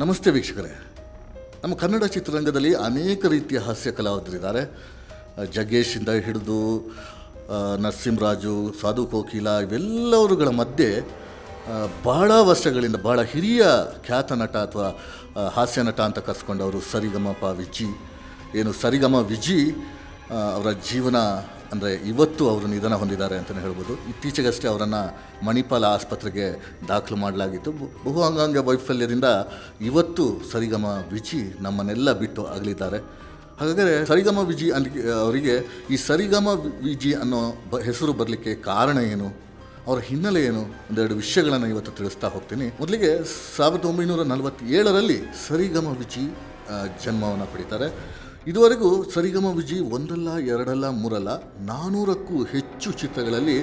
ನಮಸ್ತೆ ವೀಕ್ಷಕರೇ. ನಮ್ಮ ಕನ್ನಡ ಚಿತ್ರರಂಗದಲ್ಲಿ ಅನೇಕ ರೀತಿಯ ಹಾಸ್ಯ ಕಲಾವಿದರಿದ್ದಾರೆ. ಜಗ್ಗೇಶಿಂದ ಹಿಡಿದು ನರಸಿಂಹರಾಜು, ಸಾಧು ಕೋಕಿಲ ಇವೆಲ್ಲವರುಗಳ ಮಧ್ಯೆ ಭಾಳ ವರ್ಷಗಳಿಂದ ಭಾಳ ಹಿರಿಯ ಖ್ಯಾತ ನಟ ಅಥವಾ ಹಾಸ್ಯ ನಟ ಅಂತ ಕರೆಸ್ಕೊಂಡವರು ಸರಿಗಮಪ ವಿಜಿ ಏನು ಸರಿಗಮ ವಿಜಿ ಅವರ ಜೀವನ ಅಂದರೆ ಇವತ್ತು ಅವರು ನಿಧನ ಹೊಂದಿದ್ದಾರೆ ಅಂತಲೇ ಹೇಳ್ಬೋದು. ಇತ್ತೀಚೆಗಷ್ಟೇ ಅವರನ್ನು ಮಣಿಪಾಲ ಆಸ್ಪತ್ರೆಗೆ ದಾಖಲು ಮಾಡಲಾಗಿತ್ತು. ಬಹು ಅಂಗಾಂಗ ವೈಫಲ್ಯದಿಂದ ಇವತ್ತು ಸರಿಗಮ ವಿಜಿ ನಮ್ಮನ್ನೆಲ್ಲ ಬಿಟ್ಟು ಅಗಲಿದ್ದಾರೆ. ಹಾಗಾದರೆ ಸರಿಗಮ ವಿಜಿ ಅಲ್ಲಿ ಅವರಿಗೆ ಈ ಸರಿಗಮ ವಿಜಿ ಅನ್ನೋ ಬ ಹೆಸರು ಬರಲಿಕ್ಕೆ ಕಾರಣ ಏನು? ಅವರ ಹಿನ್ನೆಲೆ ಏನು? ಒಂದೆರಡು ವಿಷಯಗಳನ್ನು ಇವತ್ತು ತಿಳಿಸ್ತಾ ಹೋಗ್ತೀನಿ. ಮೊದಲಿಗೆ ಸಾವಿರದ ಒಂಬೈನೂರ ನಲವತ್ತೇಳರಲ್ಲಿ ಸರಿಗಮ ವಿಜಿ ಜನ್ಮವನ್ನು ಪಡಿತಾರೆ. ಇದುವರೆಗೂ ಸರಿಗಮ ವಿಜಿ ಒಂದಲ್ಲ ಎರಡಲ್ಲ ಮೂರಲ್ಲ ನಾನ್ನೂರಕ್ಕೂ ಹೆಚ್ಚು ಚಿತ್ರಗಳಲ್ಲಿ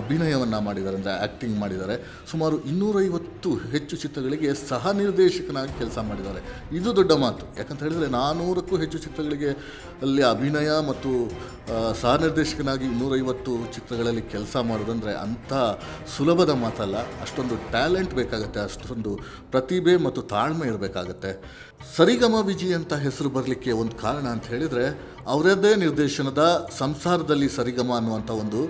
ಅಭಿನಯವನ್ನು ಮಾಡಿದ್ದಾರೆ, ಅಂದರೆ ಆ್ಯಕ್ಟಿಂಗ್ ಮಾಡಿದ್ದಾರೆ. ಸುಮಾರು ಇನ್ನೂರೈವತ್ತು ಹೆಚ್ಚು ಚಿತ್ರಗಳಿಗೆ ಸಹ ನಿರ್ದೇಶಕನಾಗಿ ಕೆಲಸ ಮಾಡಿದ್ದಾರೆ. ಇದು ದೊಡ್ಡ ಮಾತು. ಯಾಕಂತ ಹೇಳಿದರೆ ನಾನ್ನೂರಕ್ಕೂ ಹೆಚ್ಚು ಚಿತ್ರಗಳಿಗೆ ಅಲ್ಲಿ ಅಭಿನಯ ಮತ್ತು ಸಹ ನಿರ್ದೇಶಕನಾಗಿ ಇನ್ನೂರೈವತ್ತು ಚಿತ್ರಗಳಲ್ಲಿ ಕೆಲಸ ಮಾಡೋದಂದರೆ ಅಂಥ ಸುಲಭದ ಮಾತಲ್ಲ. ಅಷ್ಟೊಂದು ಟ್ಯಾಲೆಂಟ್ ಬೇಕಾಗುತ್ತೆ, ಅಷ್ಟೊಂದು ಪ್ರತಿಭೆ ಮತ್ತು ತಾಳ್ಮೆ ಇರಬೇಕಾಗತ್ತೆ. ಸರಿಗಮ ವಿಜಿ ಅಂತ ಹೆಸರು ಬರಲಿಕ್ಕೆ ಒಂದು ಕಾರಣ ಅಂತ ಹೇಳಿದರೆ, ಅವರದ್ದೇ ನಿರ್ದೇಶನದ ಸಂಸಾರದಲ್ಲಿ ಸರಿಗಮ ಅನ್ನುವಂಥ ಒಂದು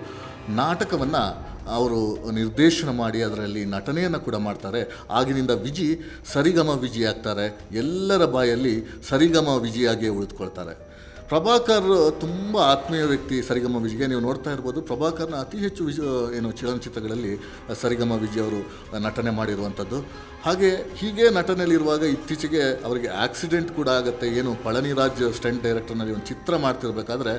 ನಾಟಕವನ್ನು ಅವರು ನಿರ್ದೇಶನ ಮಾಡಿ ಅದರಲ್ಲಿ ನಟನೆಯನ್ನು ಕೂಡ ಮಾಡ್ತಾರೆ. ಆಗಿನಿಂದ ವಿಜಿ ಸರಿಗಮ ವಿಜಿ ಆಗ್ತಾರೆ. ಎಲ್ಲರ ಬಾಯಲ್ಲಿ ಸರಿಗಮ ವಿಜಿಯಾಗಿಯೇ ಉಳಿದುಕೊಳ್ತಾರೆ. ಪ್ರಭಾಕರ್ ತುಂಬ ಆತ್ಮೀಯ ವ್ಯಕ್ತಿ ಸರಿಗಮ ವಿಜಿಗೆ ನೀವು ನೋಡ್ತಾ ಇರ್ಬೋದು, ಪ್ರಭಾಕರ್ನ ಅತಿ ಹೆಚ್ಚು ವಿಜ ಏನು ಚಲನಚಿತ್ರಗಳಲ್ಲಿ ಸರಿಗಮ ವಿಜಿ ಅವರು ನಟನೆ ಮಾಡಿರುವಂಥದ್ದು. ಹಾಗೆ ಹೀಗೆ ನಟನೆಯಲ್ಲಿರುವಾಗ ಇತ್ತೀಚೆಗೆ ಅವರಿಗೆ ಆಕ್ಸಿಡೆಂಟ್ ಕೂಡ ಆಗುತ್ತೆ, ಏನು ಪಳನಿರಾಜ್ ಸ್ಟಂಟ್ ಡೈರೆಕ್ಟರ್ನಲ್ಲಿ ಒಂದು ಚಿತ್ರ ಮಾಡ್ತಿರ್ಬೇಕಾದ್ರೆ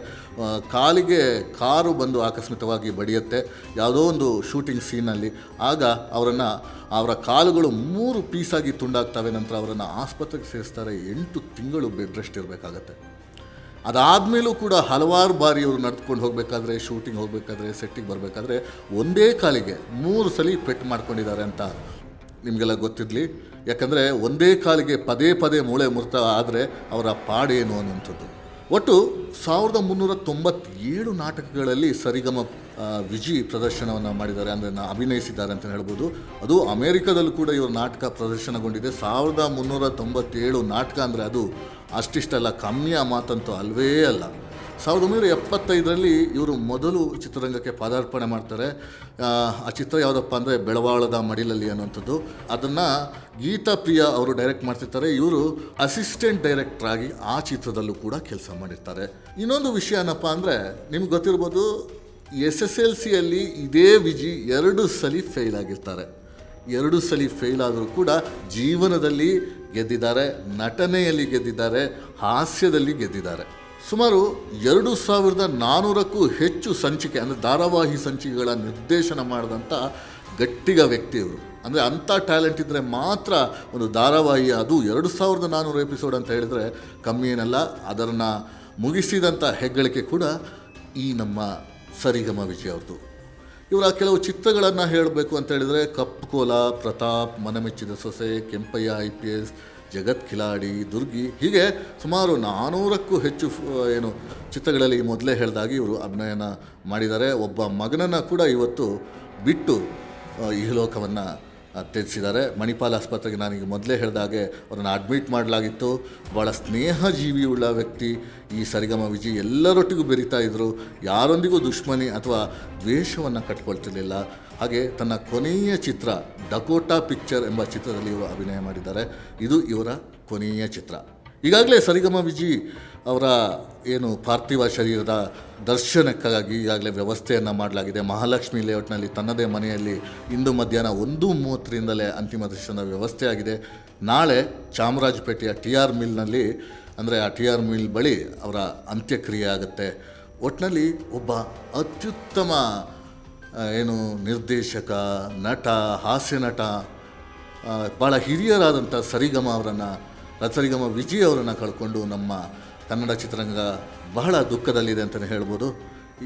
ಕಾಲಿಗೆ ಕಾರು ಬಂದು ಆಕಸ್ಮಿಕವಾಗಿ ಬಡಿಯುತ್ತೆ, ಯಾವುದೋ ಒಂದು ಶೂಟಿಂಗ್ ಸೀನಲ್ಲಿ ಆಗ ಅವರನ್ನು, ಅವರ ಕಾಲುಗಳು ಮೂರು ಪೀಸಾಗಿ ತುಂಡಾಗ್ತವೆ, ನಂತರ ಅವರನ್ನು ಆಸ್ಪತ್ರೆಗೆ ಸೇರಿಸ್ತಾರೆ, ಎಂಟು ತಿಂಗಳು ಬೆಡ್ ರೆಸ್ಟ್ ಇರಬೇಕಾಗತ್ತೆ. ಅದಾದಮೇಲೂ ಕೂಡ ಹಲವಾರು ಬಾರಿ ಅವರು ನಡೆದುಕೊಂಡು ಹೋಗಬೇಕಾದ್ರೆ ಶೂಟಿಂಗ್ ಹೋಗಬೇಕಾದ್ರೆ ಸೆಟ್ಟಿಗೆ ಬರಬೇಕಾದ್ರೆ ಒಂದೇ ಕಾಲಿಗೆ ಮೂರು ಸಲ ಪೆಟ್ಟು ಮಾಡ್ಕೊಂಡಿದ್ದಾರೆ ಅಂತ ನಿಮಗೆಲ್ಲ ಗೊತ್ತಿರಲಿ. ಯಾಕಂದರೆ ಒಂದೇ ಕಾಲಿಗೆ ಪದೇ ಪದೇ ಮೂಳೆ ಮುರ್ತ ಆದರೆ ಅವರ ಪಾಡೇನು ಅನ್ನುವಂಥದ್ದು. ಒಟ್ಟು ಸಾವಿರದ ಮುನ್ನೂರ ತೊಂಬತ್ತೇಳು ನಾಟಕಗಳಲ್ಲಿ ಸರಿಗಮ ವಿಜಿ ಪ್ರದರ್ಶನವನ್ನು ಮಾಡಿದ್ದಾರೆ ಅಂದರೆ ಅಭಿನಯಿಸಿದ್ದಾರೆ ಅಂತ ಹೇಳ್ಬೋದು. ಅದು ಅಮೇರಿಕಾದಲ್ಲೂ ಕೂಡ ಇವರು ನಾಟಕ ಪ್ರದರ್ಶನಗೊಂಡಿದೆ. ಸಾವಿರದ ಮುನ್ನೂರ ತೊಂಬತ್ತೇಳು ನಾಟಕ ಅಂದರೆ ಅದು ಅಷ್ಟಿಷ್ಟಲ್ಲ ಕಮ್ಮಿಯ ಮಾತಂತೂ ಅಲ್ವೇ ಅಲ್ಲ. ಸಾವಿರದ ಒಂಬೈನೂರ ಎಪ್ಪತ್ತೈದರಲ್ಲಿ ಇವರು ಮೊದಲು ಚಿತ್ರರಂಗಕ್ಕೆ ಪಾದಾರ್ಪಣೆ ಮಾಡ್ತಾರೆ. ಆ, ಆ ಚಿತ್ರ ಯಾವುದಪ್ಪ ಅಂದರೆ ಬೆಳವಾಳದ ಮಡಿಲಲ್ಲಿ ಅನ್ನುವಂಥದ್ದು. ಅದನ್ನು ಗೀತಾ ಪ್ರಿಯಾ ಅವರು ಡೈರೆಕ್ಟ್ ಮಾಡ್ತಿರ್ತಾರೆ. ಇವರು ಅಸಿಸ್ಟೆಂಟ್ ಡೈರೆಕ್ಟ್ರಾಗಿ ಆ ಚಿತ್ರದಲ್ಲೂ ಕೂಡ ಕೆಲಸ ಮಾಡಿರ್ತಾರೆ. ಇನ್ನೊಂದು ವಿಷಯ ಏನಪ್ಪ ಅಂದರೆ ನಿಮ್ಗೆ ಗೊತ್ತಿರ್ಬೋದು ಎಸ್ ಎಸ್ ಎಲ್ ಸಿಯಲ್ಲಿ ಇದೇ ವಿಜಿ ಎರಡು ಸಲ ಫೇಲ್ ಆಗಿರ್ತಾರೆ. ಎರಡು ಸಲ ಫೇಲ್ ಆದರೂ ಕೂಡ ಜೀವನದಲ್ಲಿ ಗೆದ್ದಿದ್ದಾರೆ, ನಟನೆಯಲ್ಲಿ ಗೆದ್ದಿದ್ದಾರೆ, ಹಾಸ್ಯದಲ್ಲಿ ಗೆದ್ದಿದ್ದಾರೆ. ಸುಮಾರು ಎರಡು ಸಾವಿರದ ನಾನ್ನೂರಕ್ಕೂ ಹೆಚ್ಚು ಸಂಚಿಕೆ, ಅಂದರೆ ಧಾರಾವಾಹಿ ಸಂಚಿಕೆಗಳ ನಿರ್ದೇಶನ ಮಾಡಿದಂಥ ಗಟ್ಟಿಗ ವ್ಯಕ್ತಿ ಇವರು. ಅಂದರೆ ಅಂಥ ಟ್ಯಾಲೆಂಟ್ ಇದ್ದರೆ ಮಾತ್ರ ಒಂದು ಧಾರಾವಾಹಿ, ಅದು ಎರಡು ಸಾವಿರದ ನಾನ್ನೂರು ಎಪಿಸೋಡ್ ಅಂತ ಹೇಳಿದರೆ ಕಮ್ಮಿ ಏನಲ್ಲ, ಅದನ್ನು ಮುಗಿಸಿದಂಥ ಹೆಗ್ಗಳಿಕೆ ಕೂಡ ಈ ನಮ್ಮ ಸರಿಗಮ ವಿಜಯ್ ಅವ್ರದ್ದು ಇವರ ಕೆಲವು ಚಿತ್ರಗಳನ್ನು ಹೇಳಬೇಕು ಅಂತ ಹೇಳಿದರೆ ಕಪ್ಪು ಕೋಲ, Pratap, Manamechchida Sose, Kempaiah I P S, Jagath Khiladi Durgi. ಹೀಗೆ ಸುಮಾರು ನಾನ್ನೂರಕ್ಕೂ ಹೆಚ್ಚು ಏನು ಚಿತ್ರಗಳಲ್ಲಿ ಮೊದಲೇ ಹೇಳಿದಾಗಿ ಇವರು ಅಭಿನಯನ ಮಾಡಿದ್ದಾರೆ. ಒಬ್ಬ ಮಗನನ್ನು ಕೂಡ ಇವತ್ತು ಬಿಟ್ಟು ಈ ಇಹಲೋಕವನ್ನು ತ್ಯಜಿಸಿದ್ದಾರೆ ಮಣಿಪಾಲ್ ಆಸ್ಪತ್ರೆಗೆ ನಾನೀಗ ಮೊದಲೇ ಹೇಳಿದಾಗೆ ಅವರನ್ನು ಅಡ್ಮಿಟ್ ಮಾಡಲಾಗಿತ್ತು. ಭಾಳ ಸ್ನೇಹಜೀವಿಯುಳ್ಳ ವ್ಯಕ್ತಿ ಈ ಸರಿಗಮ ವಿಜಿ ಎಲ್ಲರೊಟ್ಟಿಗೂ ಬೆರಿತಾ ಇದ್ದರು ಯಾರೊಂದಿಗೂ ದುಶ್ಮನಿ ಅಥವಾ ದ್ವೇಷವನ್ನು ಕಟ್ಕೊಳ್ತಿರ್ಲಿಲ್ಲ. ಹಾಗೆ ತನ್ನ ಕೊನೆಯ ಚಿತ್ರ ಡಕೋಟಾ ಪಿಕ್ಚರ್ ಎಂಬ ಚಿತ್ರದಲ್ಲಿ ಇವರು ಅಭಿನಯ ಮಾಡಿದ್ದಾರೆ. ಇದು ಇವರ ಕೊನೆಯ ಚಿತ್ರ. ಈಗಾಗಲೇ ಸರಿಗಮ ವಿಜಿ ಅವರ ಏನು ಪಾರ್ಥಿವ ಶರೀರದ ದರ್ಶನಕ್ಕಾಗಿ ಈಗಾಗಲೇ ವ್ಯವಸ್ಥೆಯನ್ನು ಮಾಡಲಾಗಿದೆ. ಮಹಾಲಕ್ಷ್ಮಿ ಲೇಔಟ್ನಲ್ಲಿ ತನ್ನದೇ ಮನೆಯಲ್ಲಿ ಇಂದು ಮಧ್ಯಾಹ್ನ ಒಂದು ಮೂವತ್ತರಿಂದಲೇ ಅಂತಿಮ ದರ್ಶನದ ವ್ಯವಸ್ಥೆ ಆಗಿದೆ. ನಾಳೆ ಚಾಮರಾಜಪೇಟೆಯ ಟಿ ಆರ್ ಮಿಲ್ನಲ್ಲಿ, ಅಂದರೆ ಆ ಟಿ ಆರ್ ಮಿಲ್ ಬಳಿ ಅವರ ಅಂತ್ಯಕ್ರಿಯೆ ಆಗುತ್ತೆ. ಒಟ್ಟಿನಲ್ಲಿ ಒಬ್ಬ ಅತ್ಯುತ್ತಮ ಏನು ನಿರ್ದೇಶಕ, ನಟ ಹಾಸ್ಯ ನಟ ಭಾಳ ಹಿರಿಯರಾದಂಥ ಸರಿಗಮ ಅವರನ್ನು ಸರಿಗಮ ವಿಜಯ್ ಅವರನ್ನು ಕಳ್ಕೊಂಡು ನಮ್ಮ ಕನ್ನಡ ಚಿತ್ರರಂಗ ಬಹಳ ದುಃಖದಲ್ಲಿದೆ ಅಂತಲೇ ಹೇಳ್ಬೋದು.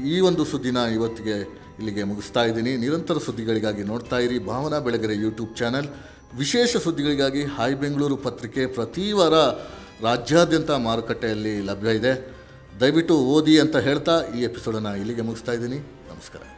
ಈ ಒಂದು ಸುದ್ದಿನ ಇವತ್ತಿಗೆ ಇಲ್ಲಿಗೆ ಮುಗಿಸ್ತಾ ಇದ್ದೀನಿ. ನಿರಂತರ ಸುದ್ದಿಗಳಿಗಾಗಿ ನೋಡ್ತಾ ಇರಿ. Bhavana Belagere YouTube channel. ವಿಶೇಷ ಸುದ್ದಿಗಳಿಗಾಗಿ ಹಾಯ್ ಬೆಂಗಳೂರು ಪತ್ರಿಕೆ ಪ್ರತಿ ವಾರ ರಾಜ್ಯಾದ್ಯಂತ ಮಾರುಕಟ್ಟೆಯಲ್ಲಿ ಲಭ್ಯ ಇದೆ. ದಯವಿಟ್ಟು ಓದಿ ಅಂತ ಹೇಳ್ತಾ ಈ ಎಪಿಸೋಡನ್ನು ಇಲ್ಲಿಗೆ ಮುಗಿಸ್ತಾ ಇದ್ದೀನಿ. ನಮಸ್ಕಾರ.